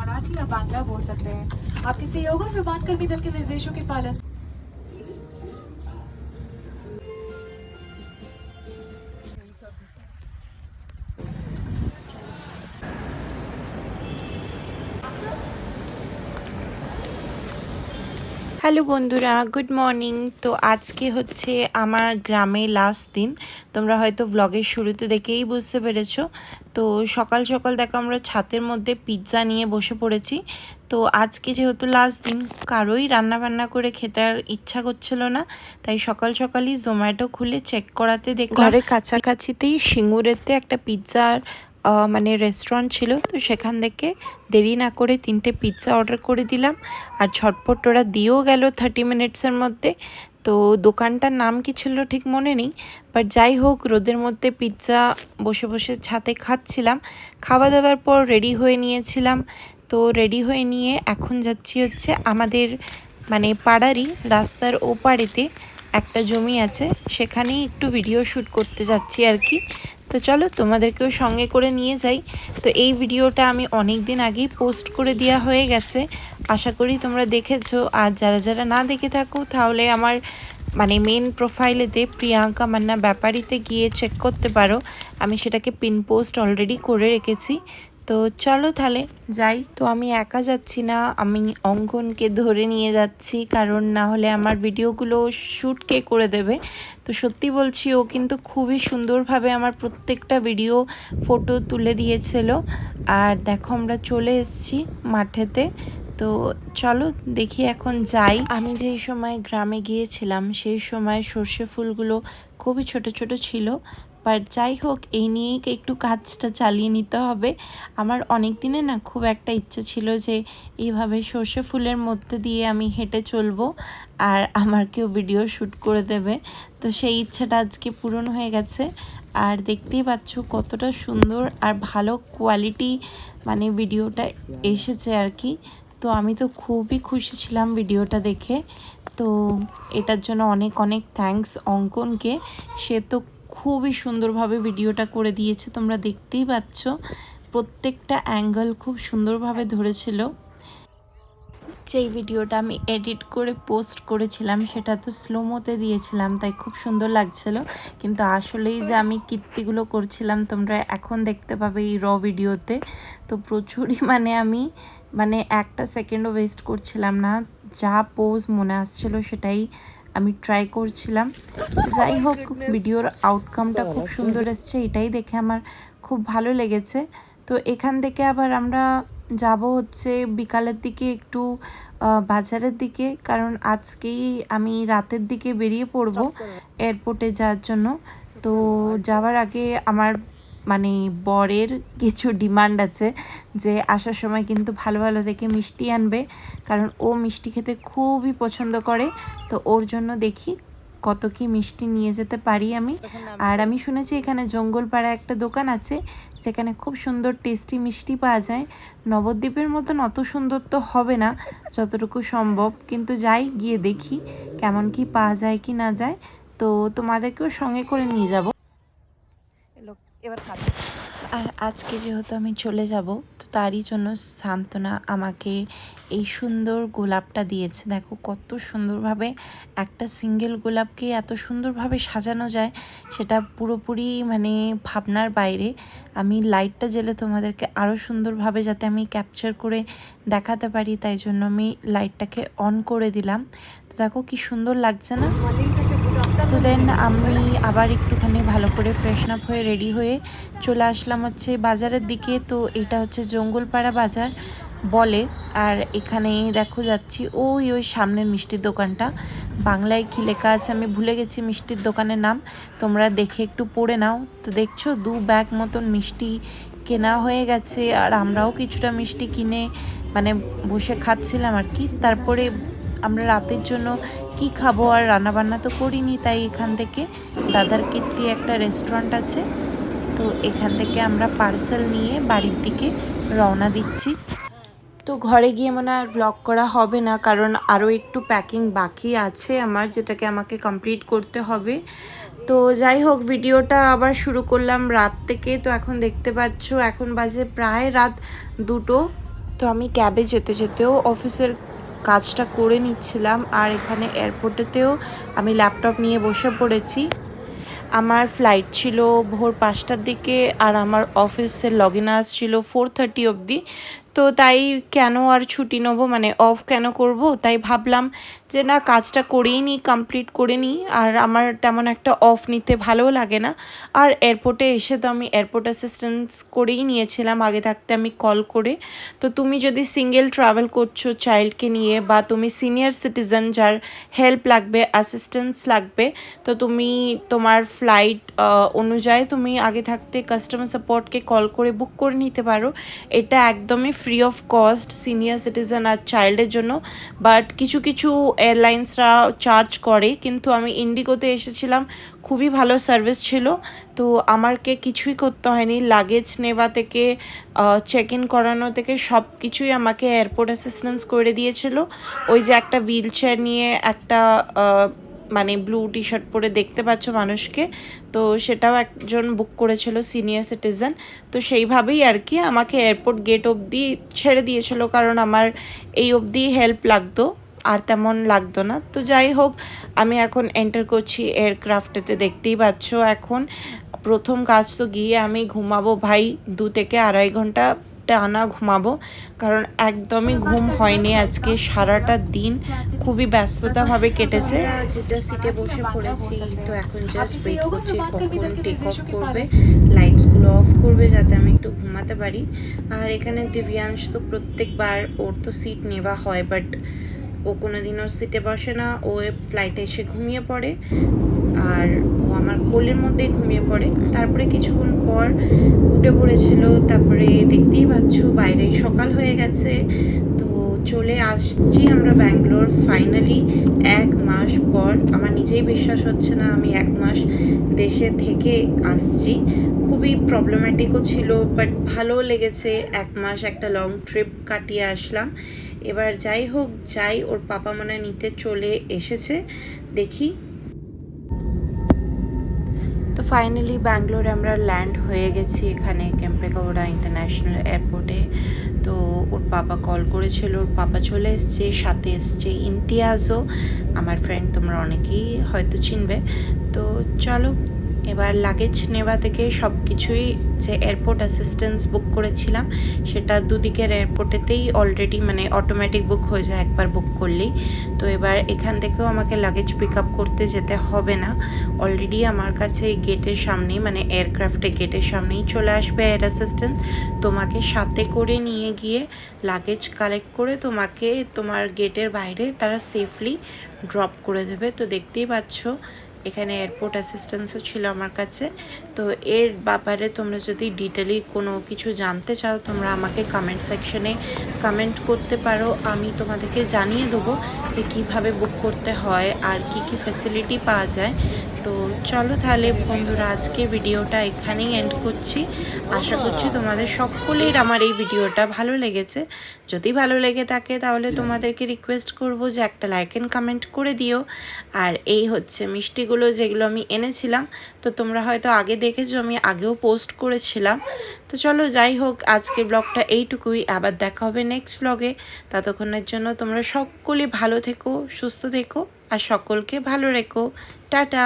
मराठी या बांग्ला बोल सकते हैं। आप किसी योग और विमान कर्मी दल के निर्देशों के पालन? হ্যালো বন্ধুরা, গুড মর্নিং। তো আজকে হচ্ছে আমার গ্রামে লাস্ট দিন। তোমরা হয়তো ব্লগের শুরুতে দেখেই বুঝতে পেরেছ। তো সকাল সকাল দেখো আমরা ছাতের মধ্যে পিৎজা নিয়ে বসে পড়েছি। তো আজকে যেহেতু লাস্ট দিন, কারোই রান্না বান্না করে খেতে আর ইচ্ছা করছিল না। তাই সকাল সকালই জোম্যাটো খুলে চেক করাতে দেখ ঘরের কাছাকাছিতেই সিঙ্গুরেতে একটা পিৎজার মানে রেস্টুরেন্ট ছিল, তো সেখান থেকে দেরি না করে তিনটে পিৎজা অর্ডার করে দিলাম। আর ঝটপট ওরা দিয়েও গেল থার্টি মিনিটসের মধ্যে। তো দোকানটার নাম কি ছিল ঠিক মনে নেই বাট যাই হোক, রোদের মধ্যে পিৎজা বসে বসে ছাতে খাচ্ছিলাম। খাওয়া দাওয়ার পর রেডি হয়ে নিয়েছিলাম। তো রেডি হয়ে নিয়ে এখন যাচ্ছি হচ্ছে আমাদের মানে পাড়ারই রাস্তার ওপারেতে একটা জমি আছে। সেখানেই একটু ভিডিও শ্যুট করতে যাচ্ছি আর কি। তো চলো তোমাদেরকেও সঙ্গে করে নিয়ে যাই। তো এই ভিডিওটা আমি অনেক দিন আগেই পোস্ট করে দেওয়া হয়ে গেছে। আশা করি তোমরা দেখেছ। আর যারা যারা না দেখে থাকো, তাহলে আমার মানে মেন প্রোফাইলেতে প্রিয়াঙ্কা মান্না ব্যাপারিতে গিয়ে চেক করতে পারো। আমি সেটাকে পিন পোস্ট অলরেডি করে রেখেছি। তো চলো তাহলে, যাই। তো আমি একা যাচ্ছি না, আমি অঙ্কনকে ধরে নিয়ে যাচ্ছি, কারণ না হলে আমার ভিডিওগুলো শ্যুট কে করে দেবে। তো সত্যি বলছি, ও কিন্তু খুবই সুন্দরভাবে আমার প্রত্যেকটা ভিডিও ফটো তুলে দিয়েছিল। আর দেখো আমরা চলে এসেছি মাঠেতে। তো চলো দেখি এখন যাই। আমি যেই সময় গ্রামে গিয়েছিলাম, সেই সময় সর্ষে ফুলগুলো খুবই ছোট ছোট ছিল। বাট যাই হোক, এই নিয়েই একটু কাজটা চালিয়ে নিতে হবে। আমার অনেক দিনে না খুব একটা ইচ্ছে ছিল যে এইভাবে সর্ষে ফুলের মধ্যে দিয়ে আমি হেঁটে চলবো আর আমার কেউ ভিডিও শ্যুট করে দেবে। তো সেই ইচ্ছাটা আজকে পূরণ হয়ে গেছে। আর দেখতেই পাচ্ছ কতটা সুন্দর আর ভালো কোয়ালিটি মানে ভিডিওটা এসেছে আর কি। তো আমি তো খুবই খুশি ছিলাম ভিডিওটা দেখে। তো এটার জন্য অনেক অনেক থ্যাঙ্কস অঙ্কনকে। সে তো খুবই সুন্দরভাবে ভিডিওটা করে দিয়েছে, তোমরা দেখতেই পাচ্ছ। প্রত্যেকটা অ্যাঙ্গেল খুব সুন্দরভাবে ধরেছিল। যেই ভিডিওটা আমি এডিট করে পোস্ট করেছিলাম, সেটা তো স্লোমোতে দিয়েছিলাম, তাই খুব সুন্দর লাগছিল। কিন্তু আসলেই যে আমি কীর্তিগুলো করছিলাম, তোমরা এখন দেখতে পাবে এই র ভিডিওতে। তো প্রচুরই মানে আমি মানে একটা সেকেন্ডও ওয়েস্ট করছিলাম না। যা পোজ মনে আসছিল, সেটাই আমি ট্রাই করছিলাম। যাই হোক ভিডিওর আউটকামটা খুব সুন্দর এসছে এটাই দেখে আমার খুব ভালো লেগেছে। তো এখান থেকে আবার আমরা যাব হচ্ছে বিকালের দিকে একটু বাজারের দিকে কারণ আজকেই আমি রাতের দিকে বেরিয়ে পড়ব এয়ারপোর্টে যাওয়ার জন্য। তো যাওয়ার আগে আমার মানে বরের কিছু ডিমান্ড আছে যে আসার সময় কিন্তু ভালো ভালো দেখে মিষ্টি আনবে। কারণ ও মিষ্টি খেতে খুবই পছন্দ করে। তো ওর জন্য দেখি কত কি মিষ্টি নিয়ে যেতে পারি আমি। আর আমি শুনেছি এখানে জঙ্গলপাড়া একটা দোকান আছে যেখানে খুব সুন্দর টেস্টি মিষ্টি পাওয়া যায়। নবদ্বীপের মতন অত সুন্দর তো হবে না যতটুকু সম্ভব। কিন্তু যাই গিয়ে দেখি কেমন কি পাওয়া যায় কি না যায়। তো তোমাদেরকেও সঙ্গে করে নিয়ে যাব। এবার খাবে। আর আজকে যেহেতু আমি চলে যাব, তো তারই জন্য সান্ত্বনা আমাকে এই সুন্দর গোলাপটা দিয়েছে। দেখো কত সুন্দরভাবে একটা সিঙ্গেল গোলাপকে এত সুন্দরভাবে সাজানো যায়, সেটা পুরোপুরি মানে ভাবনার বাইরে। আমি লাইটটা জেলে তোমাদেরকে আরও সুন্দরভাবে যাতে আমি ক্যাপচার করে দেখাতে পারি, তাই জন্য আমি লাইটটাকে অন করে দিলাম। তো দেখো কি সুন্দর লাগছে না? তো দেন আমি আবার একটুখানি ভালো করে ফ্রেশন আপ হয়ে রেডি হয়ে চলে আসলাম হচ্ছে বাজারের দিকে। তো এটা হচ্ছে জঙ্গলপাড়া বাজার বলে। আর এখানে দেখো যাচ্ছি, ওই ওই সামনের মিষ্টির দোকানটা। বাংলায় কী লেখা আছে আমি ভুলে গেছি মিষ্টির দোকানের নাম। তোমরা দেখে একটু পড়ে নাও। তো দেখছ, দু ব্যাগ মতন মিষ্টি কেনা হয়ে গেছে। আর আমরাও কিছুটা মিষ্টি কিনে মানে বসে খাচ্ছিলাম আর কি। তারপরে আমরা রাতের জন্য কি খাব আর রান্নাবান্না তো করিনি, তাই এখান থেকে দাদার কীর্তি একটা রেস্টুরেন্ট আছে। তো এখান থেকে আমরা পার্সেল নিয়ে বাড়ির দিকে রওনা দিচ্ছি। তো ঘরে গিয়ে মনে আর ব্লগ করা হবে না, কারণ আরও একটু প্যাকিং বাকি আছে আমার, যেটাকে আমাকে কমপ্লিট করতে হবে। তো যাই হোক, ভিডিওটা আবার শুরু করলাম রাত থেকে। তো এখন দেখতে পাচ্ছ, এখন বাজে প্রায় রাত দুটো। তো আমি ক্যাবে যেতে যেতেও অফিসের কাজটা করে নিচ্ছিলাম আর এখানে এয়ারপোর্টেতেও আমি ল্যাপটপ নিয়ে বসে পড়েছি। আমার ফ্লাইট ছিল ভোর পাঁচটার দিকে আর আমার অফিসের লগ ইন আওয়ার্স ছিল ফোর থার্টি অবধি। তো তাই কেন আর ছুটি নেব? মানে অফ কেন করব? তাই ভাবলাম যে না, কাজটা করেই নিই কমপ্লিট করে নিই। আর আমার তেমন একটা অফ নিতে ভালোও লাগে না। আর এয়ারপোর্টে এসে তো আমি এয়ারপোর্ট অ্যাসিস্ট্যান্স করেই নিয়েছিলাম। আগে থাকতে আমি কল করে। তো তুমি যদি সিঙ্গেল ট্রাভেল করছ চাইল্ডকে নিয়ে বা তুমি সিনিয়র সিটিজেন যার হেল্প লাগবে অ্যাসিস্ট্যান্স লাগবে, তো তুমি তোমার ফ্লাইট অনুযায়ী তুমি আগে থাকতে কাস্টমার সাপোর্টকে কল করে বুক করে নিতে পারো। এটা একদমই free of cost senior citizen আর চাইল্ডের জন্য বাট কিছু কিছু এয়ারলাইন্সরা চার্জ করে, কিন্তু আমি ইন্ডিগোতে এসেছিলাম, খুবই ভালো সার্ভিস ছিল, তো আমাকে কিছুই করতে হয়নি লাগেজ নেওয়া থেকে চেক ইন করানো থেকে সব কিছুই আমাকে এয়ারপোর্ট অ্যাসিস্ট্যান্স করে দিয়েছিল, ওই যে একটা হুইল চেয়ার নিয়ে একটা মানে ব্লু টি শার্ট পরে দেখতে পাচ্ছ মানুষকে। তো সেটাও একজন বুক করেছিল সিনিয়র সিটিজেন তো সেইভাবেই আর কি আমাকে এয়ারপোর্ট গেট অবধি ছেড়ে দিয়েছিল, কারণ আমার এই অবধি হেল্প লাগতো, আর তেমন লাগতো না। তো যাই হোক, আমি এখন এন্টার করছি এয়ারক্রাফটেতে দেখতেই পাচ্ছ এখন। প্রথম কাজ তো গিয়ে আমি ঘুমাবো ভাই, দু থেকে আড়াই ঘণ্টা টানা ঘুমাবো। কারণ একদমই ঘুম হয়নি আজকে। সারাটা দিন খুবই ব্যস্ততাভাবে কেটেছে। সিটে বসে পড়েছি, তো এখন জাস্ট ওয়েট করছি কখন টেক অফ করবে। লাইটসগুলো অফ করবে যাতে আমি একটু ঘুমাতে পারি। আর এখানে দিব্যাংশ তো প্রত্যেকবার ওর তো সিট নেওয়া হয় বাট ও কোনো ওর সিটে বসে না। ও ফ্লাইটে এসে ঘুমিয়ে পড়ে। আর ও আমার কোলের মধ্যে ঘুমিয়ে পড়ে। তারপরে কিছুক্ষণ পর উঠে পড়েছিল। তারপরে দেখতেই পাচ্ছ বাইরে সকাল হয়ে গেছে। তো চলে আসছি আমরা ব্যাঙ্গালোর ফাইনালি এক মাস পর, আমার নিজেই বিশ্বাস হচ্ছে না আমি এক মাস দেশে থেকে আসছি। খুবই প্রবলেম্যাটিকও ছিল বাট ভালোও লেগেছে। এক মাস একটা লং ট্রিপ কাটিয়ে আসলাম। এবার যাই হোক, যাই ওর পাপা মনে নিতে চলে এসেছে। দেখি ফাইনালি ব্যাঙ্গালোরে আমরা ল্যান্ড হয়ে গেছি এখানে কেম্পেগৌড়া ইন্টারন্যাশনাল এয়ারপোর্টে তো ওর পাপা কল করেছিল, ওর পাপা চলে এসছে, সাথে এসছে ইমতিয়াজও। আমার ফ্রেন্ড তোমরা অনেকেই হয়তো চিনবে। তো চলো এবার লাগেজ নেওয়া থেকে সব কিছুই যে এয়ারপোর্ট অ্যাসিস্ট্যান্স বুক করেছিলাম, সেটা দুদিকের এয়ারপোর্টেতেই অলরেডি মানে অটোমেটিক বুক হয়ে যায় একবার বুক করলেই। তো এবার এখান থেকেও আমাকে লাগেজ পিক আপ করতে যেতে হবে না। অলরেডি আমার কাছে গেটের সামনেই মানে এয়ারক্রাফটের গেটের সামনেই চলে আসবে এয়ার অ্যাসিস্ট্যান্ট তোমাকে সাথে করে নিয়ে গিয়ে লাগেজ কালেক্ট করে তোমাকে তোমার গেটের বাইরে তারা সেফলি ড্রপ করে দেবে। তো দেখতেই পাচ্ছ এখানে এয়ারপোর্ট অ্যাসিস্ট্যান্সও ছিল আমার কাছে। তো এর ব্যাপারে তোমরা যদি ডিটেলি কোনো কিছু জানতে চাও, তোমরা আমাকে কমেন্ট সেকশনে কমেন্ট করতে পারো। আমি তোমাদেরকে জানিয়ে দেবো যে কীভাবে বুক করতে হয় আর কি কি ফ্যাসিলিটি পাওয়া যায়। তো চলো তাহলে বন্ধুরা, আজকে ভিডিওটা এখানেই এন্ড করছি। আশা করছি তোমাদের সকলের আমার এই ভিডিওটা ভালো লেগেছে। যদি ভালো লেগে থাকে তাহলে তোমাদেরকে রিকোয়েস্ট করব যে একটা লাইক অ্যান্ড কমেন্ট করে দিও। আর এই হচ্ছে মিষ্টিগুলো যেগুলো আমি এনেছিলাম, তো তোমরা হয়তো আগে দেখেছ, আমি আগেও পোস্ট করেছিলাম। তো চলো যাই হোক, আজকের ব্লগটা এইটুকুই। আবার দেখা হবে নেক্সট ব্লগে ততক্ষণের জন্য তোমরা সকলে ভালো থেকো, সুস্থ থেকো, আর সকলকে ভালো রেখো। টাটা!